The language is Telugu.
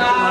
하나